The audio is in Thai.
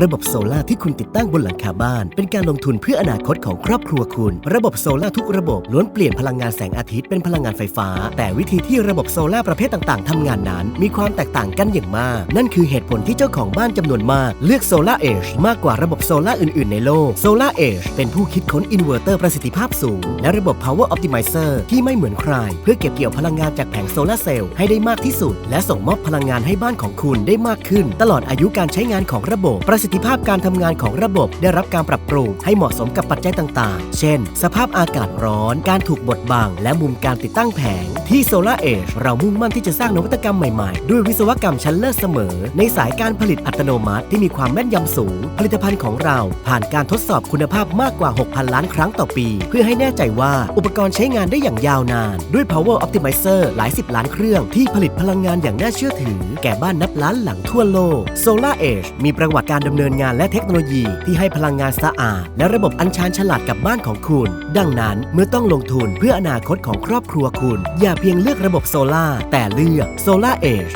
ระบบโซลาที่คุณติดตั้งบนหลังคาบ้าน เป็นการลงทุนเพื่ออนาคตของครอบครัวคุณ ระบบโซลาทุกระบบล้วนเปลี่ยนพลังงานแสงอาทิตย์เป็นพลังงานไฟฟ้า แต่วิธีที่ระบบโซลาประเภทต่างๆทำงานนั้น มีความแตกต่างกันอย่างมาก นั่นคือเหตุผลที่เจ้าของบ้านจำนวนมาก เลือกโซลาเอชมากกว่าระบบโซลาอื่นๆ ในโลกโซลาเอชเป็นผู้คิดค้นอินเวอร์เตอร์ประสิทธิภาพสูง และระบบ Power Optimizer ที่ไม่เหมือนใคร เพื่อเก็บเกี่ยวพลังงานจากแผงโซลาเซลล์ให้ได้มากที่สุด และส่งมอบพลังงานให้บ้านของคุณได้มากขึ้น ตลอดอายุการใช้งานของระบบประสิทธิภาพการทำงานของระบบได้รับการปรับปรุงให้เหมาะสมกับปัจจัยต่างๆ เช่น สภาพอากาศร้อน การถูกบดบัง และมุมการติดตั้งแผง ที่ Solar Edge เรามุ่งมั่นที่จะสร้างนวัตกรรมใหม่ๆ ด้วยวิศวกรรมชั้นเลิศเสมอ ในสายการผลิตอัตโนมัติที่มีความแม่นยำสูง ผลิตภัณฑ์ของเราผ่านการทดสอบคุณภาพมากกว่า 6,000 ล้านครั้งต่อปี เพื่อให้แน่ใจว่าอุปกรณ์ใช้งานได้อย่างยาวนาน ด้วย Power Optimizer หลายสิบล้านเครื่องที่ผลิตพลังงานอย่างน่าเชื่อถือ แก่บ้านนับล้านหลังทั่วโลก Solar Edge มีประวัติการดำเนินงานและเทคโนโลยีที่ให้พลังงานสะอาด และระบบอัญชันฉลาดกับบ้านของคุณ ดังนั้นเมื่อต้องลงทุนเพื่ออนาคตของครอบครัวคุณ อย่าเพียงเลือกระบบโซลา่าแต่เลือกโซล่าเอช